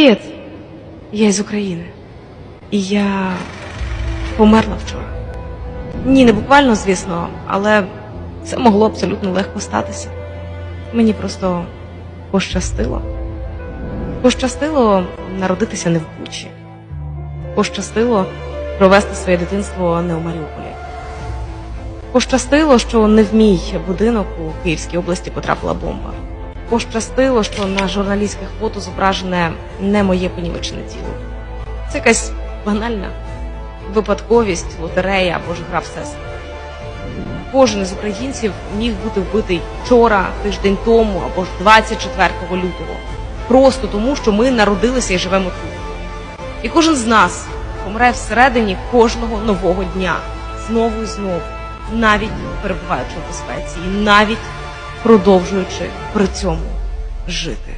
Привіт! Я із України. І я померла вчора. Ні, не буквально, звісно, але це могло абсолютно легко статися. Мені просто пощастило. Пощастило народитися не в Бучі. Пощастило провести своє дитинство не у Маріуполі. Пощастило, що не в мій будинок у Київській області потрапила бомба. Пощастило, що на журналістських фото зображене не моє понівечене тіло. Це якась банальна випадковість, лотерея або ж гра всесвіт. Кожен із українців міг бути вбитий вчора, тиждень тому або ж 24 лютого. Просто тому, що ми народилися і живемо тут. І кожен з нас помре всередині кожного нового дня, знову і знову, навіть перебуваючи в безпеці, і навіть продовжуючи при цьому жити.